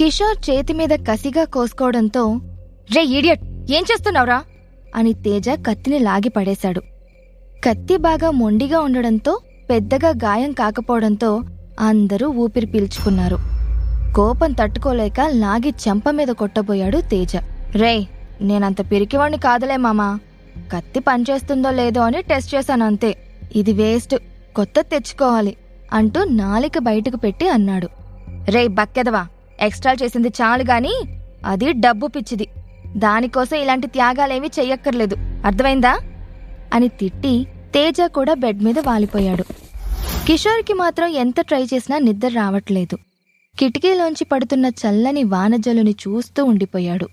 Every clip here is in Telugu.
కిషోర్ చేతి మీద కసిగా కోసుకోవడంతో రే ఈడియట్ ఏం చేస్తున్నావురా? అని తేజ కత్తిని లాగి పడేశాడు. కత్తి బాగా మొండిగా ఉండడంతో పెద్దగా గాయం కాకపోవడంతో అందరూ ఊపిరి పీల్చుకున్నారు. కోపం తట్టుకోలేక లాగి చెంప మీద కొట్టబోయాడు తేజ. రే నేనంత పిరికివాణ్ణి కాదులే మామా. కత్తి పనిచేస్తుందో లేదో అని టెస్ట్ చేశాను అంతే. ఇది వేస్ట్. కొత్త తెచ్చుకోవాలి అంటూ నాలిక బయటకు పెట్టి అన్నాడు. రే బక్కెదవా. ఎక్స్ట్రా చేసింది చాలు గాని అది డబ్బు పిచ్చిది. దానికోసం ఇలాంటి త్యాగాలేమీ చెయ్యక్కర్లేదు. అర్థమైందా? అని తిట్టి తేజ కూడా బెడ్ మీద వాలిపోయాడు. కిషోర్కి మాత్రం ఎంత ట్రై చేసినా నిద్ర రావట్లేదు. కిటికీలోంచి పడుతున్న చల్లని వానజల్లుని చూస్తూ ఉండిపోయాడు.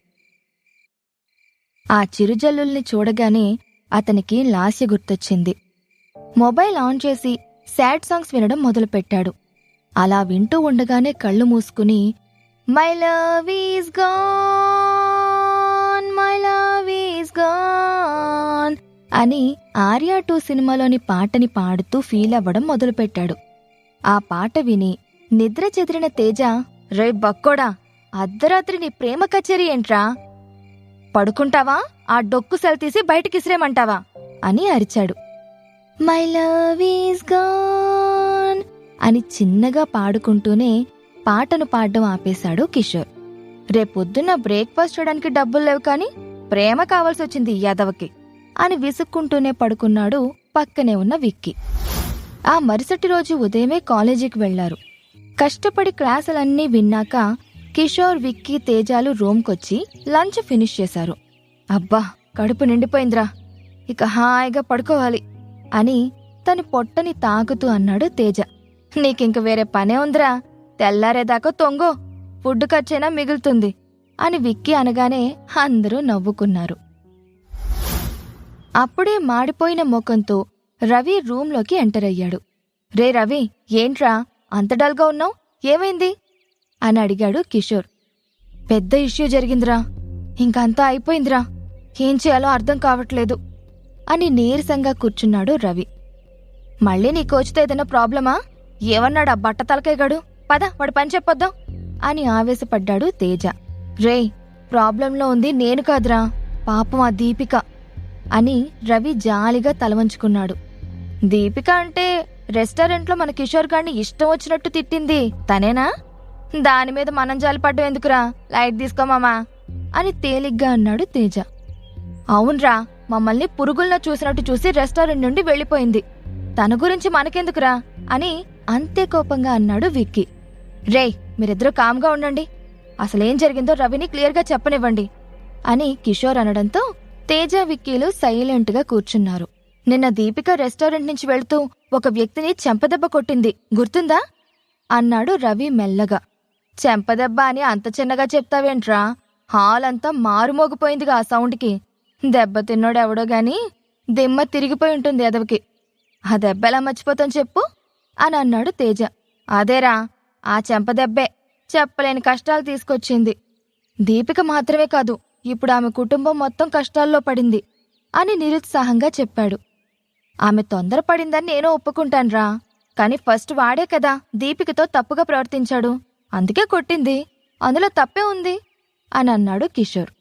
ఆ చిరుజల్లుల్ని చూడగానే అతనికి లాస్య గుర్తొచ్చింది. మొబైల్ ఆన్ చేసి సాడ్ సాంగ్స్ వినడం మొదలుపెట్టాడు. అలా వింటూ ఉండగానే కళ్ళు మూసుకుని my love is gone my love is gone అని ఆర్యా టూ సినిమాలోని పాటని పాడుతూ ఫీల్ అవ్వడం మొదలుపెట్టాడు. ఆ పాట విని నిద్ర చెదిరిన తేజ రే బక్కోడా అర్ధరాత్రి నీ ప్రేమ కచేరీ ఏంట్రా? పడుకుంటావా? ఆ డొక్కు సెల్ తీసి బయటికిసిరేమంటావా అని అరిచాడు. మై లవ్ ఈస్ గాన్ అని చిన్నగా పాడుకుంటూనే పాటను పాడడం ఆపేశాడు కిషోర్. రేపొద్దున బ్రేక్ఫాస్ట్ చేయడానికి డబ్బులు లేవు కానీ ప్రేమ కావాల్సి వచ్చింది యాదవకి అని విసుక్కుంటూనే పడుకున్నాడు పక్కనే ఉన్న విక్కీ. ఆ మరుసటి రోజు ఉదయమే కాలేజీకి వెళ్ళారు. కష్టపడి క్లాసులన్నీ విన్నాక కిషోర్ విక్కీ తేజాలు రూమ్కొచ్చి లంచ్ ఫినిష్ చేశారు. అబ్బా కడుపు నిండిపోయిందిరా. ఇక హాయిగా పడుకోవాలి అని తన పొట్టని తాకుతూ అన్నాడు తేజ. నీకింక వేరే పనే ఉందిరా. తెల్లారేదాకా తొంగో ఫుడ్ ఖర్చైనా మిగులుతుంది అని విక్కి అనగానే అందరూ నవ్వుకున్నారు. అప్పుడే మాడిపోయిన ముఖంతో రవి రూంలోకి ఎంటర్ అయ్యాడు. రే రవి ఏంట్రా? అంత డల్గా ఉన్నావు? ఏమైంది? అని అడిగాడు కిషోర్. పెద్ద ఇష్యూ జరిగిందిరా. ఇంకంతా అయిపోయిందిరా. ఏం చేయాలో అర్థం కావట్లేదు అని నీరసంగా కూర్చున్నాడు రవి. మళ్ళీ నీ కోచ్తో ఏదైనా ప్రాబ్లమా? ఏమన్నాడా బట్ట తలకేగాడు పద వాడు పని చెప్పొద్దాం. అని ఆవేశపడ్డాడు తేజ. రే ప్రాబ్లంలో ఉంది నేను కాదురా పాపం ఆ దీపిక అని రవి జాలిగా తలవంచుకున్నాడు. దీపిక అంటే రెస్టారెంట్లో మన కిషోర్ గారిని ఇష్టం వచ్చినట్టు తిట్టింది తనేనా? దాని మీద మనం జాలిపడ్డం ఎందుకురా? లైట్ తీసుకోమామా అని తేలిగ్గా అన్నాడు తేజ. అవునరా మమ్మల్ని పురుగుల్లో చూసినట్టు చూసి రెస్టారెంట్ నుండి వెళ్ళిపోయింది. తన గురించి మనకెందుకురా? అని అంతే కోపంగా అన్నాడు విక్కీ. రేయ్ మీరిద్దరూ కామ్గా ఉండండి. అసలేం జరిగిందో రవిని క్లియర్గా చెప్పనివ్వండి అని కిషోర్ అనడంతో తేజ విక్కీలు సైలెంట్గా కూర్చున్నారు. నిన్న దీపిక రెస్టారెంట్ నుంచి వెళ్తూ ఒక వ్యక్తిని చెంపదెబ్బ కొట్టింది. గుర్తుందా? అన్నాడు రవి మెల్లగా. చెంపదెబ్బ అని అంత చిన్నగా చెప్తావేంట్రా? హాల్ అంతా మారుమోగిపోయిందిగా ఆ సౌండ్కి. దెబ్బ తిన్నోడెవడో గాని దిమ్మ తిరిగిపోయి ఉంటుంది ఎదవికి. ఆ దెబ్బ ఎలా మర్చిపోతాం చెప్పు? అని అన్నాడు తేజ. అదేరా ఆ చెంపదెబ్బే చెప్పలేని కష్టాలు తీసుకొచ్చింది. దీపిక మాత్రమే కాదు ఇప్పుడు ఆమె కుటుంబం మొత్తం కష్టాల్లో పడింది అని నిరుత్సాహంగా చెప్పాడు. ఆమె తొందరపడిందని నేను ఒప్పుకుంటాన్రా కాని ఫస్ట్ వాడే కదా దీపికతో తప్పుగా ప్రవర్తించాడు. అందుకే కొట్టింది. అందులో తప్పే ఉంది అని అన్నాడు కిషోర్.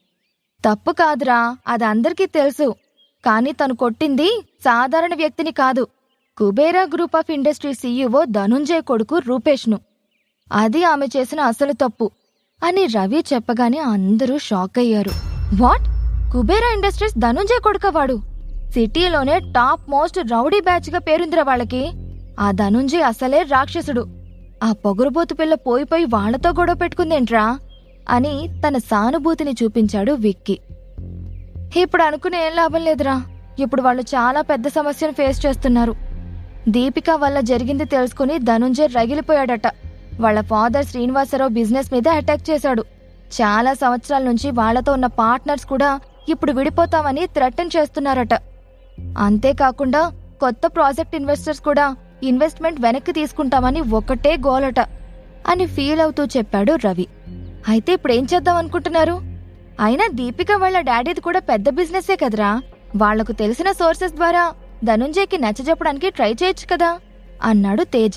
తప్పు కాదురా అది అందరికీ తెలుసు కానీ తను కొట్టింది సాధారణ వ్యక్తిని కాదు. Kubera group of industry CEO Dhananjay కొడుకు రూపేష్ను. అది ఆమె చేసిన అసలు తప్పు అని రవి చెప్పగానే అందరూ షాక్ అయ్యారు. వాట్? కుబేరా ఇండస్ట్రీస్ ధనుంజయ్ కొడుకవాడు. సిటీలోనే టాప్ మోస్ట్ రౌడీ బ్యాచ్గా పేరుందిరా వాళ్ళకి. ఆ ధనుంజయ్ అసలే రాక్షసుడు. ఆ పొగరుబోతు పిల్ల పోయిపోయి వాళ్ళతో గొడవ పెట్టుకుందేంట్రా? అని తన సానుభూతిని చూపించాడు విక్కీ. ఇప్పుడు అనుకునే ఏం లాభం లేదురా. ఇప్పుడు వాళ్ళు చాలా పెద్ద సమస్యను ఫేస్ చేస్తున్నారు. దీపిక వల్ల జరిగింది తెలుసుకుని ధనుంజయ్ రగిలిపోయాడట. వాళ్ళ ఫాదర్ శ్రీనివాసరావు బిజినెస్ మీద అటాక్ చేశాడు. చాలా సంవత్సరాల నుంచి వాళ్ళతో ఉన్న పార్ట్నర్స్ కూడా ఇప్పుడు విడిపోతామని థ్రెటన్ చేస్తున్నారట. అంతేకాకుండా కొత్త ప్రాజెక్ట్ ఇన్వెస్టర్స్ కూడా ఇన్వెస్ట్మెంట్ వెనక్కి తీసుకుంటామని ఒకటే గోలట అని ఫీల్ అవుతూ చెప్పాడు రవి. అయితే ఇప్పుడేం చేద్దాం అనుకుంటున్నారు? అయినా దీపిక వాళ్ళ డాడీది కూడా పెద్ద బిజినెసే కదరా? వాళ్ళకు తెలిసిన సోర్సెస్ ద్వారా ధనుంజయ్కి నచ్చజెప్పడానికి ట్రై చేయొచ్చు కదా? అన్నాడు తేజ.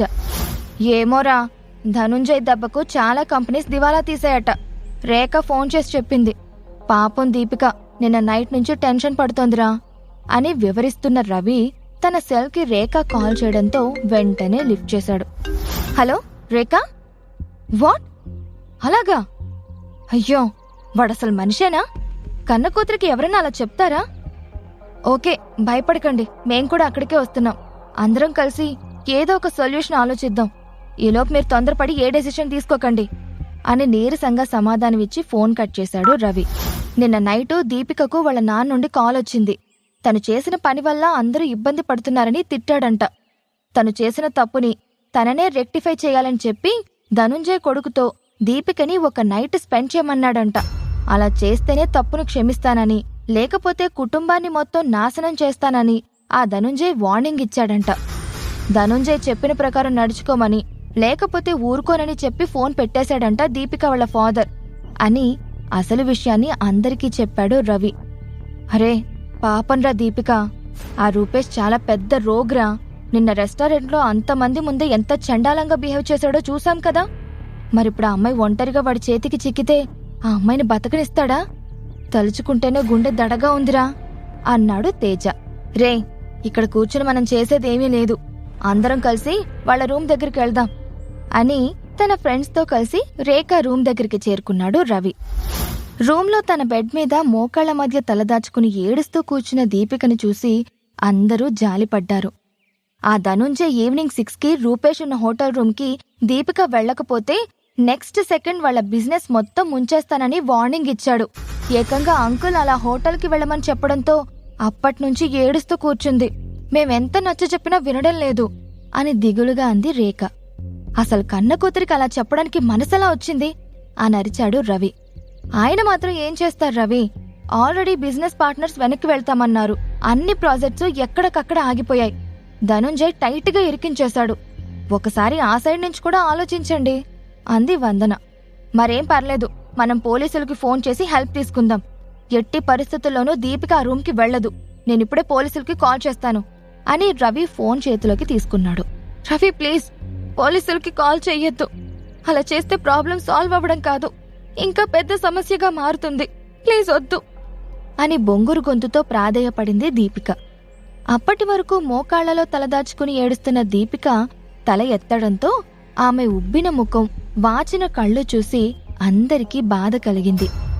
ఏమోరా ధనుంజయ్ దెబ్బకు చాలా కంపెనీస్ దివాలా తీసాయట రేఖ ఫోన్ చేసి చెప్పింది. పాపం దీపిక నిన్న నైట్ నుంచి టెన్షన్ పడుతోందిరా అని వివరిస్తున్న రవి తన సెల్కి రేఖ కాల్ చేయడంతో వెంటనే లిఫ్ట్ చేశాడు. హలో రేఖ? వాట్? అలాగా? అయ్యో వాడసలు మనిషేనా? కన్న కూతురికి ఎవరైనా అలా చెప్తారా? ఓకే భయపడకండి మేం కూడా అక్కడికే వస్తున్నాం. అందరం కలిసి ఏదో ఒక సొల్యూషన్ ఆలోచిద్దాం. ఈలోపు మీరు తొందరపడి ఏ డెసిషన్ తీసుకోకండి అని నీరసంగా సమాధానమిచ్చి ఫోన్ కట్ చేశాడు రవి. నిన్న నైటు దీపికకు వాళ్ళ నాన్న నుండి కాల్ వచ్చింది. తను చేసిన పని వల్ల అందరూ ఇబ్బంది పడుతున్నారని తిట్టాడంట. తను చేసిన తప్పుని తననే రెక్టిఫై చేయాలని చెప్పి ధనుంజయ్ కొడుకుతో దీపికని ఒక నైట్ స్పెండ్ చేయమన్నాడంట. అలా చేస్తేనే తప్పును క్షమిస్తానని లేకపోతే కుటుంబాన్ని మొత్తం నాశనం చేస్తానని ఆ ధనుంజయ్ వార్నింగ్ ఇచ్చాడంట. ధనుంజయ్ చెప్పిన ప్రకారం నడుచుకోమని లేకపోతే ఊరుకోనని చెప్పి ఫోన్ పెట్టేశాడంట దీపిక వాళ్ళ ఫాదర్ అని అసలు విషయాన్ని అందరికీ చెప్పాడు రవి. అరే పాపంరా దీపిక. ఆ రూపేష్ చాలా పెద్ద రోగ్రా. నిన్న రెస్టారెంట్లో అంతమంది ముందే ఎంత చండాలంగా బిహేవ్ చేశాడో చూసాం కదా. మరిప్పుడు ఆ అమ్మాయి ఒంటరిగా వాడి చేతికి చిక్కితే ఆ అమ్మాయిని బతకనిస్తాడా? తలుచుకుంటేనే గుండె దడగా ఉందిరా అన్నాడు తేజ. రే ఇక్కడ కూర్చుని మనం చేసేదేమీ లేదు. అందరం కలిసి వాళ్ళ రూమ్ దగ్గరికి వెళ్దాం. అని తన ఫ్రెండ్స్తో కలిసి రేఖ రూమ్ దగ్గరికి చేరుకున్నాడు రవి. రూమ్లో తన బెడ్ మీద మోకాళ్ళ మధ్య తలదాచుకుని ఏడుస్తూ కూర్చున్న దీపికను చూసి అందరూ జాలిపడ్డారు. ఆ ధనుంజయ్ ఈవినింగ్ సిక్స్కి రూపేష్ ఉన్న హోటల్ రూమ్కి దీపిక వెళ్ళకపోతే నెక్స్ట్ సెకండ్ వాళ్ళ బిజినెస్ మొత్తం ముంచేస్తానని వార్నింగ్ ఇచ్చాడు. ఏకంగా అంకుల్ అలా హోటల్కి వెళ్ళమని చెప్పడంతో అప్పట్నుంచి ఏడుస్తూ కూర్చుంది. మేమెంత నచ్చ చెప్పినా వినడం లేదు అని దిగులుగా అంది రేఖ. అసలు కన్న కూతురికి అలా చెప్పడానికి మనసెలా వచ్చింది? అని అరిచాడు రవి. ఆయన మాత్రం ఏం చేస్తారు రవి? ఆల్రెడీ బిజినెస్ పార్ట్నర్స్ వెనక్కి వెళ్తామన్నారు. అన్ని ప్రాజెక్ట్స్ ఎక్కడికక్కడ ఆగిపోయాయి. ధనుంజయ్ టైట్గా ఇరికించేశాడు. ఒకసారి ఆ సైడ్ నుంచి కూడా ఆలోచించండి అంది వందన. మరేం పర్లేదు మనం పోలీసులకి ఫోన్ చేసి హెల్ప్ తీసుకుందాం. ఎట్టి పరిస్థితుల్లోనూ దీపిక ఆ రూమ్కి వెళ్ళదు. నేనిప్పుడే పోలీసులకి కాల్ చేస్తాను అని రవి ఫోన్ చేతిలోకి తీసుకున్నాడు. రవి ప్లీజ్ పోలీసులకి కాల్ చెయ్యొద్దు. అలా చేస్తే ప్రాబ్లం సాల్వ్ అవ్వడం కాదు. ఇంకా పెద్ద సమస్యగా మారుతుంది. ప్లీజ్ వద్దు. అని బొంగురు గొంతుతో ప్రాధేయపడింది దీపిక. అప్పటి వరకు మోకాళ్ళలో తలదాచుకుని ఏడుస్తున్న దీపిక తల ఎత్తడంతో ఆమె ఉబ్బిన ముఖం వాచిన కళ్ళు చూసి అందరికీ బాధ కలిగింది.